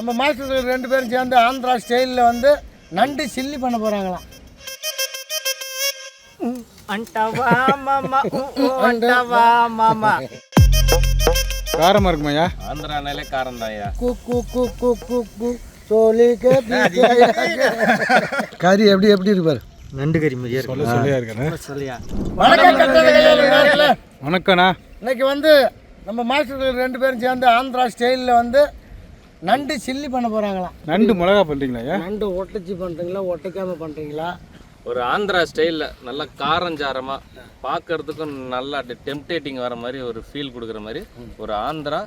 நம்ம மாஸ்டர்கள் ரெண்டு பேரும் சேர்ந்து ஆந்திரா ஸ்டைலில் வந்து நண்டு சில்லி பண்ண போகிறாங்களாம் காரமா இருக்குமாயா ஆந்திரானாலே காரம் தான் தான்யா கறி எப்படி எப்படி இருப்பார் நண்டு கறி மாதிரியா சொல்ல சொல்லியா இருக்கேன்? வணக்கம்ண்ணா. இன்னைக்கு வந்து நம்ம மாஸ்டர்கள் ரெண்டு பேரும் சேர்ந்து ஆந்திரா ஸ்டைலில் வந்து நண்டு சில்லி பண்ண போகிறாங்களாம் நண்டு மிளகா பண்ணுறீங்களா நண்டு ஒட்டச்சி பண்ணுறீங்களா ஒட்டைக்காம பண்ணுறீங்களா ஒரு ஆந்திரா ஸ்டைலில் நல்லா காரஞ்சாரமாக பார்க்கறதுக்கும் நல்லா டெம்டேட்டிங் வர மாதிரி ஒரு ஃபீல் கொடுக்குற மாதிரி ஒரு ஆந்திரா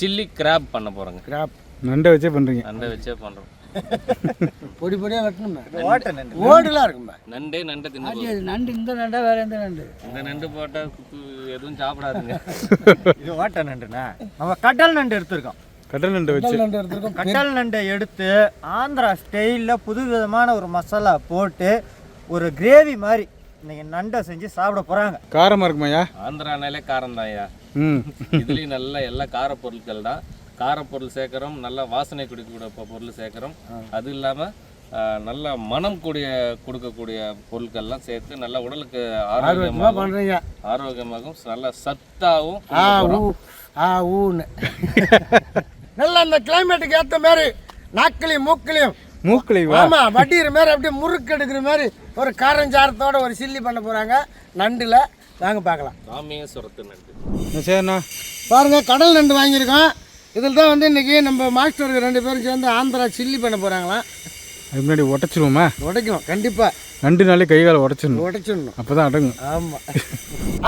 சில்லி கிராப் பண்ண போகிறோங்க கிராப் நண்டை வச்சே பண்ணுறீங்க நண்டை வச்சே பண்ணுறோம் பொடி பொடியாக வெட்டணுமே ஓட்ட நண்டு. ஓடுலாம் இருக்குமே நண்டே நண்டை தின்னு. நண்டு இந்த நண்டா வேற எந்த நண்டு? இந்த நண்டு போட்டால் எதுவும் சாப்பிடாதுங்க. இது ஓட்ட நண்டுண்ணா. நம்ம கடல் நண்டு எடுத்திருக்கோம். கடல் நண்டை வச்சு. நண்டு எடுத்துருக்கோம். கடல் நண்டை எடுத்து ஆந்திரா ஸ்டைலில் புது விதமான ஒரு மசாலா போட்டு ஒரு கிரேவி மாதிரி இன்னைக்கு நண்டை செஞ்சு சாப்பிட போகிறாங்க காரமாக இருக்குமாய்யா ஆந்திரானாலே காரம் தான்யா ம். இதுலேயும் நல்ல எல்லா கார பொருட்கள் தான். காரப்பொருள் சேர்க்குறோம் நல்லா வாசனை கொடுக்கக்கூடிய பொருள் சேர்க்குறோம். அது இல்லாமல் நல்ல மனம் கூடிய கொடுக்கக்கூடிய பொருட்கள்லாம் சேர்த்து நல்ல உடலுக்கு ஆரோக்கியமாக பண்ணுறீங்க ஆரோக்கியமாகவும் நல்ல சத்தாகவும் ஆ ஊ ஆ ஊன்னு. நல்லா இந்த கிளைமேட்டுக்கு ஏற்ற மாதிரி நாக்கிலையும் மூக்கிலையும். மூக்களை வா ஆமா வட்டிக்கிற மாதிரி அப்படியே முறுக்கு எடுக்கிற மாதிரி ஒரு காரஞ்சாரத்தோட ஒரு சில்லி பண்ண போறாங்க. நண்டுல. வாங்க பார்க்கலாம். ராமேஸ்வரத்து நண்டு. சரிண்ணா பாருங்க கடல் நண்டு வாங்கியிருக்கோம். இதில் தான் வந்து இன்னைக்கு நம்ம மாஸ்டருக்கு ரெண்டு பேரும் சேர்ந்து ஆந்திரா சில்லி பண்ண போறாங்களாம். அதுக்கு முன்னாடி உடச்சிருவோமா? உடைக்கணும் கண்டிப்பா. நண்டுனாலே கை காலை உடச்சிடணும். உடைச்சிடணும். அப்போ தான் அடங்கும். ஆமா.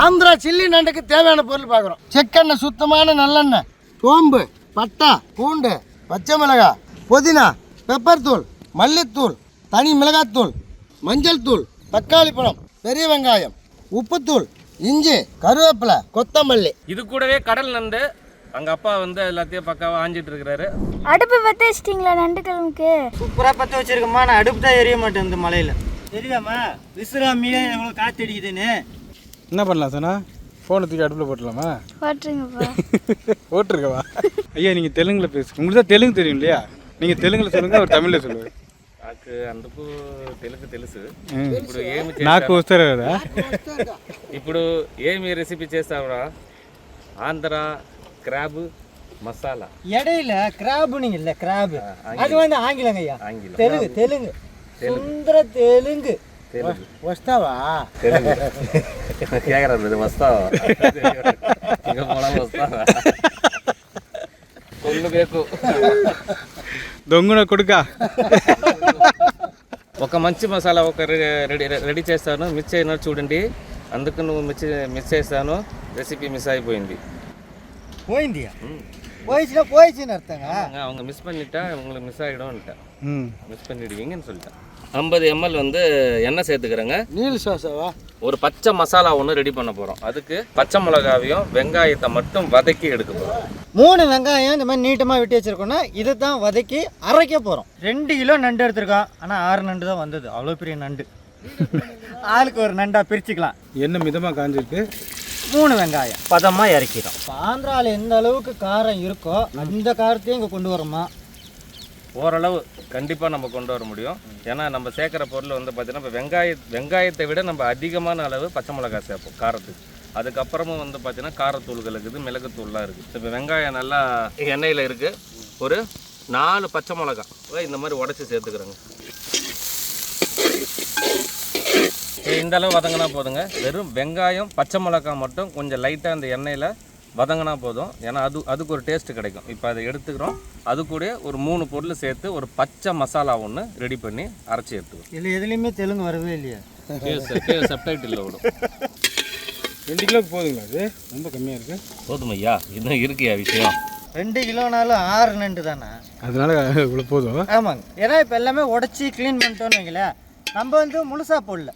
ஆந்திரா சில்லி நண்டுக்கு தேவையான பொருள் பார்க்குறோம். செக்கெண்ணெய் சுத்தமான நல்லெண்ணெய். சோம்பு. பட்டா பூண்டு பச்சை மிளகாய் புதினா பெப்பர் தூள் மல்லித்தூள் தனி மிளகாத்தூள் மஞ்சள் தூள் தக்காளி பழம் பெரிய வெங்காயம் உப்புத்தூள் இஞ்சி கருவேப்பிலை கொத்தமல்லி. இது கூடவே கடல் நண்டு. அங்க அப்பா வந்து எல்லாத்தையும் பக்காவா ஆஞ்சிட்டு இருக்கிறாரு. அடுப்பு பற்ற வச்சிட்டிங்களா நண்டு கிழங்குக்கு சூப்பராக பற்ற வச்சிருக்கோமா நான் அடுப்பு தான் எரிய மாட்டேன் இந்த மலையில். தெரியாமா விசிறாமியே எவ்வளோ காற்று அடிக்குதுன்னு. என்ன பண்ணலாம் சார் ஃபோனை தூக்கி அடுப்பில் போட்டுடலாமா போட்டுருங்கப்பா போட்டிருக்கவா ஐயா நீங்கள் தெலுங்கில் பேசுங்க உங்களுக்கு தான் தெலுங்கு தெரியும் இல்லையா நீங்கள் தெலுங்கில் சொல்லுங்கள் அவர் தமிழில் சொல்லுவார் నాకు అందుకు తెలుగు తెలుసు ம். ఇప్పుడు ఏమి చే- నాకు వస్తారా కదా ఇప్పుడు ఏమి రెసిపీ చేస్తావురా ఆంధ్ర క్రాబ్ మసాలా இடையில கிராபுனிங்க இல்லை கிராபு அது வந்து ஆங்கிலங்க ஐயா ఆంగిలం தெலுங்கு தெலுங்கு சுந்தர தெலுங்கு తెలుగు వస్తావా తెలుగు కేకరాదు వస్తావా ఇంకా పొలం వస్తావా కొన్ను ಬೇಕು దొంగన కొడుక ఒక మంచి మసాలా ఒక రె- రెడీ రెడీ చేస్తాను మిస్ అయినా చూడండి అందుకు నువ్వు మిస్ మిస్ చేస్తాను రెసిపీ మిస్ అయిపోయింది போயிந்தியா போயிடுச்சுன்னா போயிடுச்சுன்னு அர்த்தங்க அவங்க மிஸ் பண்ணிட்டா உங்களுக்கு மிஸ் ஆகிடும்ட்டா ம் மிஸ் பண்ணிடுவீங்கன்னு சொல்லிட்டேன் ஐம்பது எம்எல் வந்து எண்ணெய் சேர்த்துக்கிறேங்க. நீல் சோசாவா? ஒரு பச்சை மசாலா ஒன்று ரெடி பண்ண போகிறோம் அதுக்கு பச்சை மிளகாவையும் வெங்காயத்தை மட்டும் வதக்கி எடுக்க போகிறோம் மூணு வெங்காயம் இந்த மாதிரி நீட்டமாக வெட்டி வச்சிருக்கோம்னா இதை தான் வதக்கி அரைக்க போகிறோம் ரெண்டு கிலோ நண்டு எடுத்திருக்கோம். ஆனால் ஆறு நண்டு தான் வந்தது. அவ்வளோ பெரிய நண்டு. ஆளுக்கு ஒரு நண்டாக பிரிச்சுக்கலாம். எண்ணெய் மிதமாக காஞ்சிருக்கு? மூணு வெங்காயம். பதமாக இறக்கிறோம் ஆந்திராவில் எந்த அளவுக்கு காரம் இருக்கோ அந்த காரத்தையும் இங்கே கொண்டு வரோமா? ஓரளவு கண்டிப்பாக நம்ம கொண்டு வர முடியும். ஏன்னா நம்ம சேர்க்குற பொருள் வந்து பார்த்தீங்கன்னா இப்போ வெங்காய வெங்காயத்தை விட நம்ம அதிகமான அளவு பச்சை மிளகாய் சேர்ப்போம் காரத்துக்கு. அதுக்கப்புறமும் வந்து பார்த்தீங்கன்னா காரத்தூள்கள் இருக்குது மிளகுத்தூள்லாம் இருக்குது. இப்போ வெங்காயம் நல்லா எண்ணெயில் இருக்குது ஒரு நாலு பச்சை மிளகாய். இந்த மாதிரி உடச்சி சேர்த்துக்கிறோங்க. இந்த அளவு வதங்கினா போதுங்க. வெறும் வெங்காயம் பச்சை மிளகாய் மட்டும் கொஞ்சம் லைட்டாக அந்த எண்ணெயில் வதங்கினா போதும். ஏன்னா அது அதுக்கு ஒரு டேஸ்ட் கிடைக்கும். இப்போ அதை எடுத்துக்கிறோம். அது கூட ஒரு மூணு பொருள் சேர்த்து ஒரு பச்சை மசாலா ஒன்று ரெடி பண்ணி அரைச்சி எடுத்துக்கிறோம். இதில் எதுலேயுமே தெலுங்கு வரவே இல்லையா. சப்டைட்டில் விடும். ரெண்டு கிலோக்கு போதுங்களா அது? ரொம்ப கம்மியாக இருக்குது போதும் ஐயா. இன்னும் இருக்கியா விஷயம். ரெண்டு கிலோனாலும் ஆறு நண்டு தானே? அதனால இவ்வளோ போதும். ஆமாங்க. ஏன்னா இப்போ எல்லாமே உடச்சி க்ளீன் பண்ணிட்டோன்னு வைங்களேன். நம்ம வந்து முழுசாக போடல.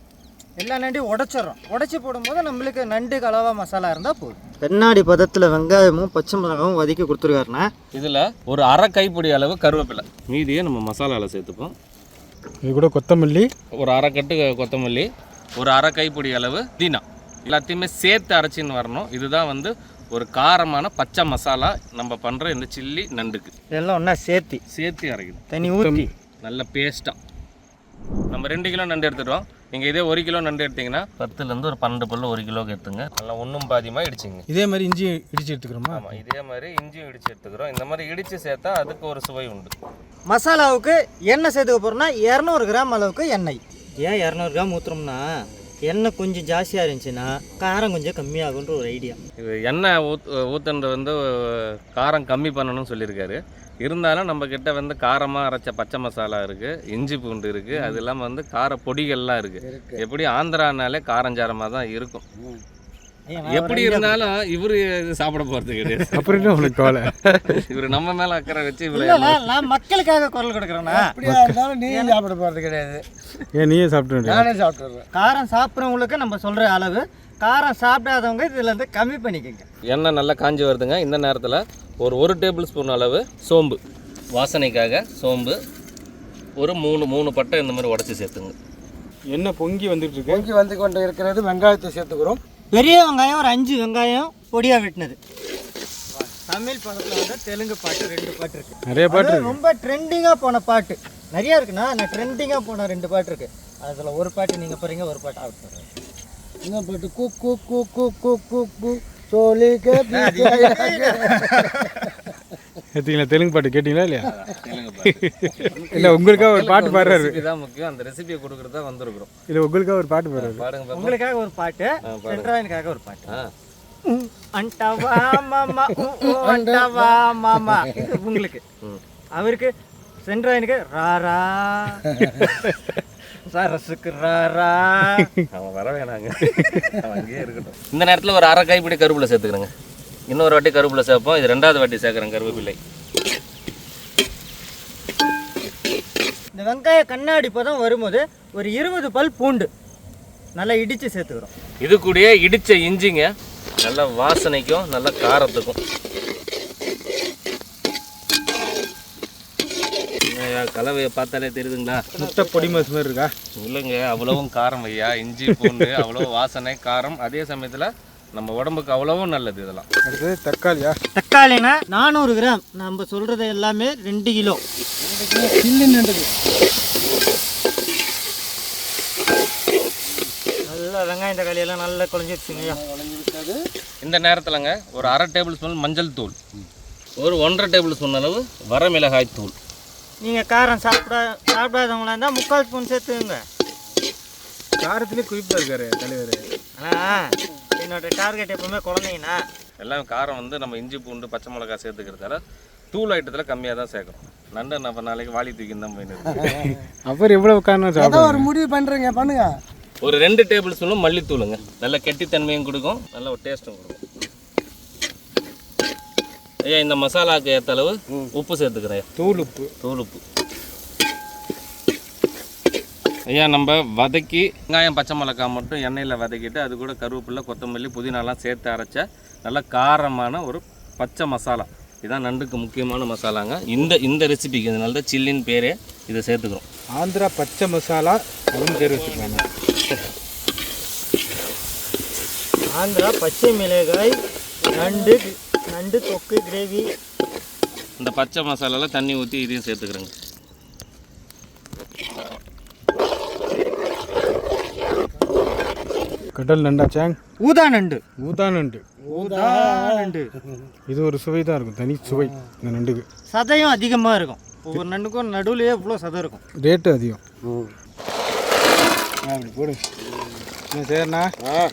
எல்லா நண்டையும் உடச்சிட்றோம். உடச்சி போடும்போது நம்மளுக்கு நண்டு கலவா மசாலா இருந்தால் போதும். கண்ணாடி பதத்தில் வெங்காயமும் பச்சை மிளகாவும் வதக்கி கொடுத்துருக்காருண்ணா. இதில் ஒரு அரை கைப்பிடி அளவு கருவேப்பிலை. மீதியை நம்ம மசாலாவில் சேர்த்துப்போம். இது கூட கொத்தமல்லி. ஒரு அரை கட்டு கொத்தமல்லி ஒரு அரை கைப்பிடி அளவு தீனா. எல்லாத்தையுமே சேர்த்து அரைச்சின்னு வரணும். இதுதான் வந்து ஒரு காரமான பச்சை மசாலா நம்ம பண்ணுற இந்த சில்லி நண்டுக்கு. இதெல்லாம் ஒன்றா சேர்த்தி. சேர்த்து அரைக்கணும். தண்ணி ஊற்றி நல்ல பேஸ்ட்டாக நம்ம ரெண்டு கிலோ நண்டு எடுத்துட்டோம். நீங்கள் இதே ஒரு கிலோ நண்டு எடுத்தீங்கன்னா பத்துலேருந்து ஒரு பன்னெண்டு பல்லு ஒரு கிலோக்கு எடுத்துங்க. நல்லா ஒன்றும் பாதியமாக இடிச்சிங்க. இதே மாதிரி இஞ்சி இடிச்சு எடுத்துக்கிறோமா? ஆமாம் இதே மாதிரி இஞ்சியும் இடித்து எடுத்துக்கிறோம். இந்த மாதிரி இடித்து சேர்த்தா அதுக்கு ஒரு சுவை உண்டு. மசாலாவுக்கு எண்ணெய் சேர்த்துக்க போகிறோம்னா இரநூறு கிராம் அளவுக்கு எண்ணெய். ஏன் இரநூறு கிராம் ஊற்றுறோம்னா எண்ணெய் கொஞ்சம் ஜாஸ்தியாக இருந்துச்சுன்னா காரம் கொஞ்சம் கம்மியாகுன்ற ஒரு ஐடியா இது எண்ணெய் ஊத் ஊத்துன்றது வந்து காரம் கம்மி பண்ணணும்னு சொல்லியிருக்காரு. இருந்தாலும் நம்ம கிட்ட வந்து காரமாக அரைச்ச பச்சை மசாலா இருக்குது இஞ்சி பூண்டு இருக்குது அது இல்லாமல் வந்து கார பொடிகள்லாம் இருக்குது எப்படி ஆந்திரானாலே காரஞ்சாரமாக தான் இருக்கும் எப்படி இருந்தாலும் இவரு இது சாப்பிட போகிறது கிடையாது. அப்புறம் என்ன உனக்கு கவலை? இவர் நம்ம மேலே அக்கறை வச்சு இல்லைண்ணா நான் மக்களுக்காக குரல் கொடுக்குறேண்ணா அப்படியா இருந்தாலும் நீ சாப்பிட போகிறது கிடையாது. ஏன் நீயே சாப்பிட்டு நானே சாப்பிட்டுறேன் காரம் சாப்பிட்றவங்களுக்கு நம்ம சொல்கிற அளவு காரம் சாப்பிடாதவங்க இதுல இருந்து கம்மி பண்ணிக்கோங்க. எண்ணெய் நல்லா காஞ்சி வருதுங்க. இந்த நேரத்தில் ஒரு ஒரு டேபிள் ஸ்பூன் அளவு சோம்பு. வாசனைக்காக சோம்பு. ஒரு மூணு மூணு பட்டை இந்த மாதிரி உடச்சி சேர்த்துங்க. என்ன பொங்கி வந்துட்டு இருக்கு? பொங்கி வந்து கொண்டு இருக்கிறது வெங்காயத்தை சேர்த்துக்கிறோம். பெரிய வெங்காயம் ஒரு அஞ்சு வெங்காயம் பொடியாக வெட்டினது. தமிழ் படத்தில் வந்து தெலுங்கு பாட்டு ரெண்டு பாட்டு இருக்கு. நிறைய பாட்டு ரொம்ப ட்ரெண்டிங்காக போன பாட்டு. நிறைய இருக்குண்ணா நான் ட்ரெண்டிங்காக போன ரெண்டு பாட்டு இருக்கு. அதில் ஒரு பாட்டு நீங்கள் போகிறீங்க ஒரு பாட்டு அவுட் போடுறேன் என்ன போட்டு? கு கு கு கு கு கு கு சோலி எடுத்தீங்களா தெலுங்கு பாட்டு கேட்டீங்களா இல்லையா? இல்லை உங்களுக்காக ஒரு பாட்டு பாடுறாரு. ரெசிபி தான் முக்கியம். அந்த ரெசிபியை கொடுக்குறதா வந்திருக்கிறோம். இல்லை உங்களுக்காக ஒரு பாட்டு பாடுறாரு. பாப்போம். உங்களுக்காக ஒரு பாட்டு சென்ட்ராயனுக்காக ஒரு பாட்டு. அண்டவா மாமா அண்டவா. மாமா. உங்களுக்கு. அவருக்கு சென்ட்ராயனுக்கு ராரா சரசுக்கு ராரா அவன் வர வேணாங்க. அவன் அங்கேயே இருக்கட்டும். இந்த நேரத்தில் ஒரு அரை கைப்பிடி கருவேப்பிலை சேர்த்துக்கிறேங்க. இன்னொரு வாட்டி கருவேப்பிலை சேர்ப்போம். இது ரெண்டாவது வாட்டி சேர்க்குறேன் கருவேப்பிலை. இந்த வெங்காய கண்ணாடி பதம் வரும்போது ஒரு இருபது பல் பூண்டு நல்லா இடித்து சேர்த்துக்கிறோம். இது கூடயே இடிச்ச இஞ்சிங்க நல்ல வாசனைக்கும் நல்ல காரத்துக்கும். கலவையை பார்த்தாலே தெரியுதுங்களா? முட்டை பொடி மாசு மாதிரி இருக்கா? இல்லைங்க அவ்வளவும் காரம் ஐயா. இஞ்சி பூண்டு அவ்வளோ வாசனை காரம். அதே சமயத்தில் நம்ம உடம்புக்கு அவ்வளவும் நல்லது இதெல்லாம். அடுத்தது தக்காளியா? தக்காளினா நானூறு கிராம். நம்ம சொல்கிறது எல்லாமே ரெண்டு கிலோ. சில்லி நின்றுது நல்லா வெங்காயம் தக்காளி எல்லாம் நல்லா குழஞ்சிருச்சுங்கய்யா இந்த நேரத்தில்ங்க ஒரு அரை டேபிள் ஸ்பூன் மஞ்சள் தூள் ஒரு ஒன்றரை டேபிள் ஸ்பூன் அளவு வரமிளகாய் தூள். நீங்கள் காரம் சாப்பிடா சாப்பிடாதவங்களா இருந்தால் முக்கால் ஸ்பூன் சேர்த்துங்க காரத்திலே குறிப்பாக இருக்காரு தலைவர். ஆனால் என்னோட டார்கெட் எப்பவுமே குழந்தைங்கண்ணா எல்லாம் காரம் வந்து நம்ம இஞ்சி பூண்டு பச்சை மிளகாய் சேர்த்துக்கிறதால தூள் ஐட்டத்தில் கம்மியாக தான் சேர்க்கணும். நண்டை நம்ம நாளைக்கு வாளி தூக்கி தான் போயின்னு அவர் எவ்வளவு காரணம் ஒரு முடிவு பண்ணுறேங்க பண்ணுங்க. ஒரு ரெண்டு டேபிள் ஸ்பூனும் மல்லித்தூளுங்க. நல்ல கெட்டித்தன்மையும் கொடுக்கும் நல்ல ஒரு டேஸ்ட்டும் கொடுக்கும். ஐயா இந்த மசாலாவுக்கு ஏற்ற அளவு உப்பு சேர்த்துக்கிறேன் தூள் உப்பு. தூள் உப்பு. ஐயா நம்ம வதக்கி வெங்காயம் பச்சை மிளகாய் மட்டும் எண்ணெயில் வதக்கிட்டு அது கூட கருவேப்பிலை கொத்தமல்லி புதினாலாம் சேர்த்து அரைச்ச நல்ல காரமான ஒரு பச்சை மசாலா. இதான் நண்டுக்கு முக்கியமான மசாலாங்க. இந்த இந்த ரெசிபிக்கு இதனால தான் சில்லின்னு பேரே இதை சேர்த்துக்கிறோம். ஆந்திரா பச்சை மசாலா அதுவும் பேர் வச்சுருக்காங்க ஆந்திரா பச்சை மிளகாய் நண்டு நண்டு தொக்கு கிரேவி. இந்த பச்சை மசாலாவில் தண்ணி ஊற்றி இதையும் சேர்த்துக்கிறேங்க. கடல் நண்டாச்சாங் ஊதா நண்டு. ஊதா நண்டு. ஊதா நண்டு. இது ஒரு சுவை தான் இருக்கும் தனி சுவை இந்த நண்டுக்கு. சதையும் அதிகமாக இருக்கும். ஒவ்வொரு நண்டுக்கும் நடுவுலயே இவ்வளோ சதை இருக்கும். ரேட்டு அதிகம். அப்படி போடு. என்ன சரிண்ணா? ஆ.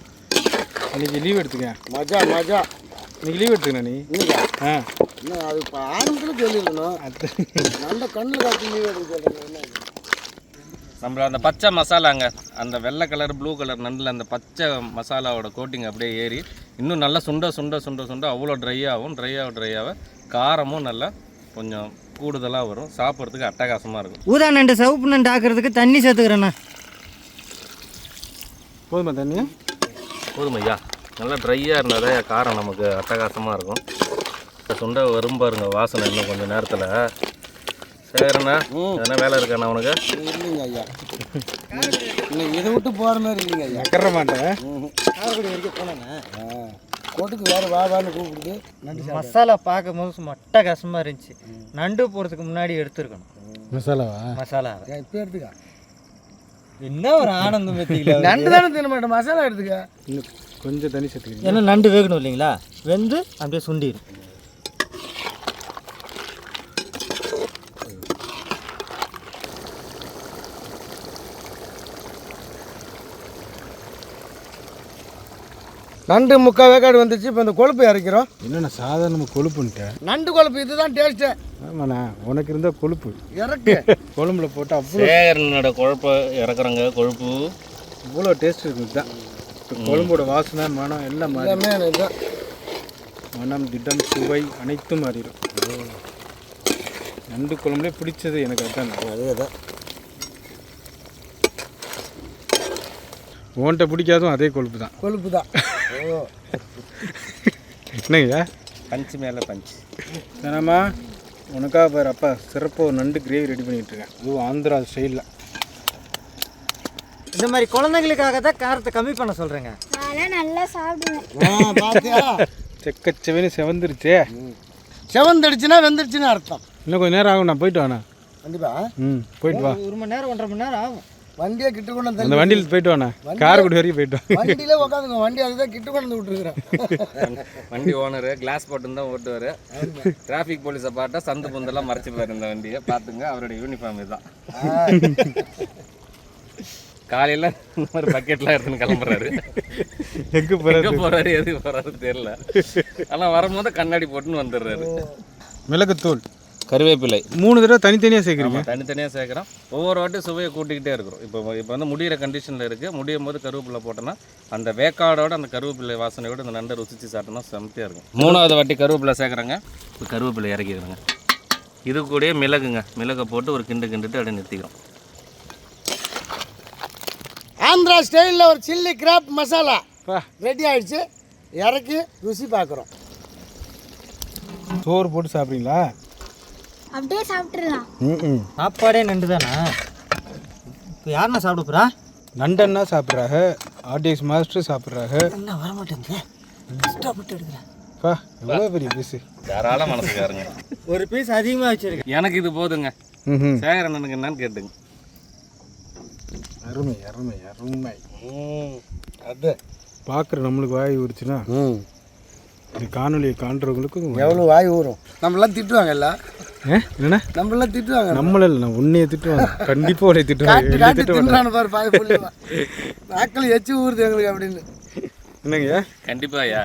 இன்னைக்கு லீவ் எடுத்துக்க. மஜா மஜா. இன்னைக்கு லீவ் எடுத்துக்கண்ணா நீ? ஆ. அது இப்போ ஆரம்பத்தில் அது நல்ல கண்ணில் காட்டி நீ எடுக்க சொல்கிறேன் என்ன நம்ம அந்த பச்சை மசாலாங்க அந்த வெள்ளை கலர் ப்ளூ கலர் நண்டில் அந்த பச்சை மசாலாவோட கோட்டிங் அப்படியே ஏறி இன்னும் நல்லா சுண்ட சுண்ட சுண்ட சுண்ட அவ்வளோ ட்ரை ஆகும் ட்ரை ஆக ட்ரை ஆக காரமும் நல்லா கொஞ்சம் கூடுதலாக வரும். சாப்பிட்றதுக்கு அட்டகாசமாக இருக்கும். ஊதா நண்டு சிவப்பு நண்டு ஆக்கிறதுக்கு தண்ணி சேர்த்துக்கிறேண்ணா. போதுமா தண்ணி? போதும் ஐயா. நல்லா ட்ரையாக இருந்தால் தான் காரம் நமக்கு அட்டகாசமாக இருக்கும். சுண்ட வரும் பாருங்க வாசனை இன்னும் கொஞ்சம் நேரத்தில். சரிண்ணா எதனா வேலை இருக்காண்ணா உனக்கு? இல்லைங்க ஐயா. இன்னைக்கு இதை விட்டு போகிற மாதிரி இல்லைங்க ஐயா. நக்கற மாட்டேன். காரைக்குடி வரைக்கும் போனேண்ணா கொட்டுக்கு வேறு வா வான்னு கூப்பிடுது. நண்டு. மசாலா பார்க்கும்போது சும்மா அட்டகாசமாக இருந்துச்சு. நண்டு போகிறதுக்கு முன்னாடி எடுத்துருக்கணும். மசாலாவா? மசாலா. இப்போ எடுத்துக்க. என்ன ஒரு ஆனந்தம் பார்த்தீங்களா நண்டு தானே தின மாட்டேன். மசாலா எடுத்துக்க. கொஞ்சம் தண்ணி சேர்த்துக்கிறீங்க ஏன்னா நண்டு வேகணும் இல்லைங்களா? வெந்து அப்படியே சுண்டிடும் நண்டு முக்கால் வேக்காடு வந்துச்சு இப்போ இந்த கொழுப்பு இறக்கிறோம். என்னண்ணா சாதாரண கொழுப்புன்ட்டேன் நண்டு கொழுப்பு இதுதான் டேஸ்ட்டு ஆமாண்ணா உனக்கு இருந்தால் கொழுப்பு. இறக்கு. குழம்புல போட்டு அவ்வளோ சேகரனோட குழப்ப இறக்குறங்க கொழுப்பு. இவ்வளோ டேஸ்ட் இருக்குது இதுதான். இப்போ குழம்போட வாசனை மனம் எல்லாம் இதுதான். மனம் திடம் சுவை அனைத்தும் மாறிடும். நண்டு குழம்புலே பிடிச்சது எனக்கு அதுதான். அதே தான். உன்கிட்ட பிடிக்காதும் அதே கொழுப்பு தான் கொழுப்பு தான் ஓ என்னங்கய்யா பஞ்சு மேலே பஞ்சு. தானம்மா உனக்காக பாரு அப்பா சிறப்பாக ஒரு நண்டு கிரேவி ரெடி பண்ணிட்டு இருக்கேன் அதுவும் ஆந்திரா ஸ்டைலில் இந்த மாதிரி குழந்தைங்களுக்காக தான் காரத்தை கம்மி பண்ண சொல்கிறேங்க அதெல்லாம் நல்லா சாப்பிடுவேன். ஆ பாத்தியா? செக்கச்சவேன்னு செவந்துருச்சே. செவந்தடிச்சுன்னா வெந்துடுச்சுன்னு அர்த்தம். இன்னும் கொஞ்சம் நேரம் ஆகும் நான் போயிட்டு வாண்ணா. கண்டிப்பா. ம் போயிட்டு வா. ஒரு மணி நேரம் ஒன்றரை மணி நேரம் ஆகும். வண்டியை கிட்ட கொண்டு வந்து அந்த வண்டியில் போயிட்டு வாண்ணா. காரைக்குடி வரைக்கும் போயிட்டு வா வண்டியில உட்காந்துங்க வண்டி அதுதான் கிட்ட கொண்டு வந்து விட்டுருக்குறேன் வண்டி ஓனரு கிளாஸ் போட்டு தான் ஓட்டுவார். டிராஃபிக் போலீஸை பார்த்தா சந்து புந்தெல்லாம் மறைச்சிப்பாரு இந்த வண்டியை. பார்த்துங்க அவருடைய யூனிஃபார்ம் இதுதான். காலையில் இந்த மாதிரி பக்கெட்லாம் எடுத்துன்னு கிளம்புறாரு. எங்கே போகிற எங்கே போகிறாரு எதுக்கு போகிறாரு தெரியல. ஆனால் வரும்போது கண்ணாடி போட்டுன்னு வந்துடுறாரு. மிளகுத்தூள். கருவேப்பிலை. மூணு தடவை தனித்தனியாக சேர்க்குறீங்க? தனித்தனியாக சேர்க்குறோம். ஒவ்வொரு வாட்டி சுவையை கூட்டிக்கிட்டே இருக்கிறோம். இப்போ இப்போ வந்து முடியிற கண்டிஷனில் இருக்குது முடியும் போது கருவேப்பிலை போட்டோன்னா அந்த வேக்காடோட அந்த கருவேப்பிலை வாசனையோட இந்த நண்டை ருசிச்சு சாப்பிட்டோம்னா செமத்தியாக இருக்கும். மூணாவது வாட்டி கருவேப்பிலை சேர்க்குறேங்க. இப்போ கருவேப்பிலை இறக்கிக்கிறோங்க. இது கூடயே மிளகுங்க. மிளகை போட்டு ஒரு கிண்டு கிண்டுட்டு அப்படியே நிறுத்திக்கிறோம். ஆந்திரா ஸ்டைலில் ஒரு சில்லி கிராப் மசாலா ரெடி ஆயிடுச்சு. இறக்கி ருசி பார்க்குறோம். சோறு போட்டு சாப்பிட்றீங்களா? அப்படியே சாப்பிட்றலாம் ம் சாப்பாடே நண்டு தானா இப்போ யாருண்ணா சாப்பிட போகிறா நண்டன்னா சாப்பிட்றாங்க ஆர்டிஎக்ஸ் மாஸ்டர் சாப்பிட்றாங்க என்ன வர மாட்டேங்குது கஷ்டப்பட்டு எடுக்கிறேன். பா எவ்வளோ பெரிய பீஸு? தாராள மனசுக்காருங்க. ஒரு பீஸ் அதிகமாக வச்சிருக்கேன். எனக்கு இது போதுங்க. ம் சேகரண்ணனுக்கு என்னன்னு கேட்டுங்க. அருமை அருமை அருமை. அது பார்க்குற நம்மளுக்கு வாய் ஊறிச்சுன்னா? ம். இந்த காணொலியை காண்றவங்களுக்கும் எவ்வளோ வாய் ஊறும்? நம்மளாம் திட்டுவாங்கல்ல ஏ என்னண்ணா? நம்மளாம் திட்டுவாங்க. நம்மள இல்லை நான் உன்னைய திட்டுவாங்க. கண்டிப்பாக உன்னை திட்டுவாங்க. திட்ட தின்றான பாரு பாய் புள்ளி. நாக்கள் எச்சு ஊறுது எங்களுக்கு அப்படின்னு. என்னங்கய்யா கண்டிப்பாயா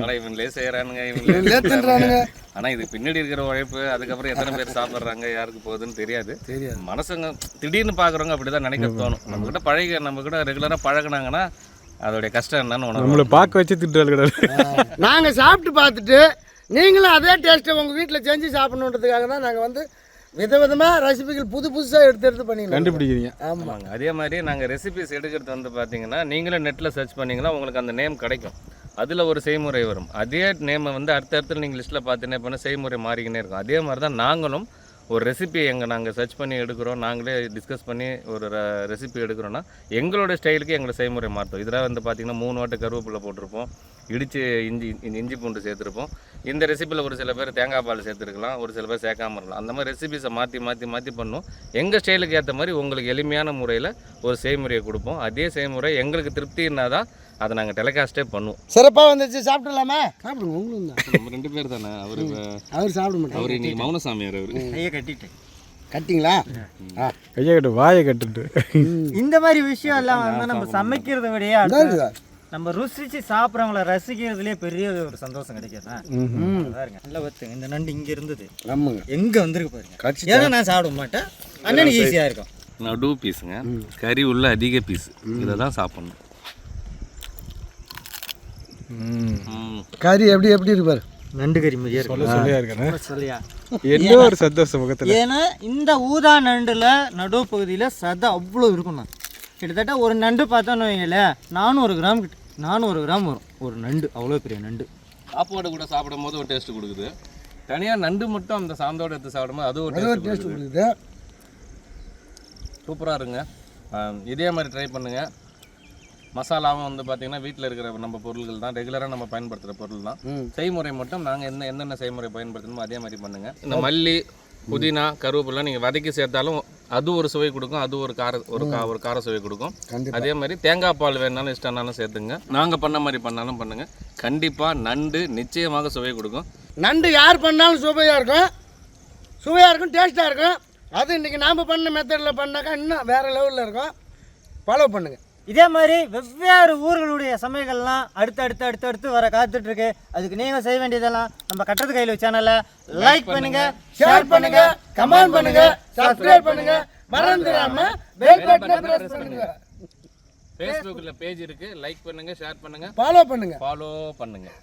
ஆனால் இவங்களே செய்கிறானுங்க இவங்களே ஆனால் இது பின்னாடி இருக்கிற உழைப்பு அதுக்கப்புறம் எத்தனை பேர் சாப்பிட்றாங்க யாருக்கு போகுதுன்னு தெரியாது. தெரியாது. மனசுங்க திடீர்னு பார்க்குறவங்க அப்படி தான் நினைக்க தோணும். நம்ம கிட்ட பழகி நம்ம கிட்ட ரெகுலராக பழகுனாங்கன்னா அதோடைய கஷ்டம் என்னன்னு நம்மளை உணர்வு பார்க்க வச்சு கிடையாது நாங்கள் சாப்பிட்டு பார்த்துட்டு நீங்களும் அதே டேஸ்ட்டை உங்கள் வீட்டில் செஞ்சு சாப்பிடணுன்றதுக்காக தான் நாங்கள் வந்து விதவிதமாக ரெசிபிகள் புது புதுசாக எடுத்து எடுத்து பண்ணிக்கலாம் கண்டுபிடிக்கிறீங்க. ஆமாங்க. அதே மாதிரி நாங்கள் ரெசிபிஸ் எடுக்கிறது வந்து பார்த்தீங்கன்னா நீங்களும் நெட்டில் சர்ச் பண்ணீங்கன்னா உங்களுக்கு அந்த நேம் கிடைக்கும். அதில் ஒரு செய்முறை வரும். அதே நேமை வந்து அடுத்த இடத்துல நீங்கள் லிஸ்ட்டில் பார்த்தீங்கன்னா பண்ண செய்முறை மாறிக்கினே இருக்கும். அதே மாதிரி தான் நாங்களும் ஒரு ரெசிபி எங்கே நாங்கள் சர்ச் பண்ணி எடுக்கிறோம். நாங்களே டிஸ்கஸ் பண்ணி ஒரு ரெசிபி எடுக்கிறோன்னா எங்களோட ஸ்டைலுக்கு எங்களை செய்முறை மாற்றோம் இதில் வந்து பார்த்திங்கன்னா மூணு வாட்டு கருவேப்பிலை போட்டிருப்போம். இடித்து இஞ்சி இஞ்சி- இஞ்சி பூண்டு சேர்த்துருப்போம். இந்த ரெசிபியில் ஒரு சில பேர் தேங்காய் பால் சேர்த்துருக்கலாம். ஒரு சில பேர் சேர்க்காம இருக்கலாம். அந்த மாதிரி ரெசிபிஸை மாற்றி மாற்றி மாற்றி பண்ணும். எங்கள் ஸ்டைலுக்கு ஏற்ற மாதிரி உங்களுக்கு எளிமையான முறையில் ஒரு செய்முறையை கொடுப்போம். அதே செய்முறை எங்களுக்கு திருப்தினா தான் அதை நாங்கள் டெலிகாஸ்டே பண்ணுவோம். சிறப்பாக வந்துச்சு சாப்பிடலாமா சாப்பிடுங்க உங்களுக்கு தான். நம்ம ரெண்டு பேர் தானே அவரு அவர் சாப்பிட மாட்டார். அவர் இன்னைக்கு மௌனசாமியார் அவர் கையை கட்டிட்டேன் கட்டிங்களா கையை கட்டு வாயை கட்டுட்டு இந்த மாதிரி விஷயம் எல்லாம் வந்து நம்ம சமைக்கிறத விடையே இருக்குதா? நம்ம ருசிச்சு சாப்பிட்றவங்கள ரசிக்கிறதுலேயே பெரிய ஒரு சந்தோஷம் கிடைக்காதா பாருங்க நல்லா பார்த்துங்க இந்த நண்டு இங்கே இருந்தது. ஆமாங்க எங்கே வந்திருக்கு பாருங்க. ஏன்னா நான் சாப்பிட மாட்டேன். அண்ணனுக்கு ஈஸியாக இருக்கும். நடு பீஸுங்க கறி உள்ள அதிக பீஸ் இதை தான் சாப்பிட்ணும். கறி எப்படி எப்படி இருப்பார் நண்டு கறி மாதிரியே சொல்ல இருக்கும் சொல்லியா இருக்கேன்? சொல்லியா. என்ன ஒரு சந்தோஷம் முகத்தில் ஏன்னா இந்த ஊதா நண்டுல நடுப்பகுதியில் சதை அவ்வளோ இருக்கும்ண்ணா. கிட்டத்தட்ட ஒரு நண்டு பார்த்தோன்னு வைங்களேன் நானூறு கிராம் கிட்ட நானூறு கிராம் வரும். ஒரு நண்டு அவ்வளோ பெரிய நண்டு. சாப்பாடு கூட சாப்பிடும் போது ஒரு டேஸ்ட் கொடுக்குது. தனியாக நண்டு மட்டும் அந்த சாந்தோட எடுத்து சாப்பிடும்போது அது ஒரு டேஸ்ட் டேஸ்ட் கொடுக்குது. சூப்பராக இருங்க. இதே மாதிரி ட்ரை பண்ணுங்கள் மசாலாவும் வந்து பார்த்தீங்கன்னா வீட்டில் இருக்கிற நம்ம பொருள்கள் தான். ரெகுலராக நம்ம பயன்படுத்துகிற பொருள் தான். செய்முறை மட்டும் நாங்கள் என்ன என்னென்ன செய்முறை பயன்படுத்தணுமோ அதே மாதிரி பண்ணுங்கள் இந்த மல்லி புதினா கருவேப்பிலை நீங்கள் வதக்கி சேர்த்தாலும் அது ஒரு சுவை கொடுக்கும் அது ஒரு கார ஒரு கா ஒரு கார சுவை கொடுக்கும். அதே மாதிரி தேங்காய் பால் வேணாலும் இஷ்டம்னாலும் சேர்த்துங்க. நாங்கள் பண்ண மாதிரி பண்ணாலும் பண்ணுங்க. கண்டிப்பாக நண்டு நிச்சயமாக சுவை கொடுக்கும். நண்டு யார் பண்ணாலும் சுவையாக இருக்கும். சுவையாக இருக்கும் டேஸ்ட்டாக இருக்கும். அது இன்றைக்கி நாம் பண்ண மெத்தடில் பண்ணாக்கா இன்னும் வேறு லெவலில் இருக்கும். ஃபாலோ பண்ணுங்கள் இதே மாதிரி வெவ்வேறு ஊர்களுடைய சமையல்கள்லாம் அடுத்து அடுத்து அடுத்து அடுத்து வர காத்துட்டு இருக்கு அதுக்கு நீங்கள் செய்ய வேண்டியதெல்லாம் நம்ம கட்டுறது கையில் சேனலை லைக் பண்ணுங்க ஷேர் பண்ணுங்க கமெண்ட் பண்ணுங்க சப்ஸ்கிரைப் பண்ணுங்க. மறந்துடாம பெல் பட்டனை பிரஸ் பண்ணுங்க. ஃபேஸ்புக்கில் பேஜ் இருக்குது லைக் பண்ணுங்கள் ஷேர் பண்ணுங்கள் ஃபாலோ பண்ணுங்க. ஃபாலோ பண்ணுங்கள்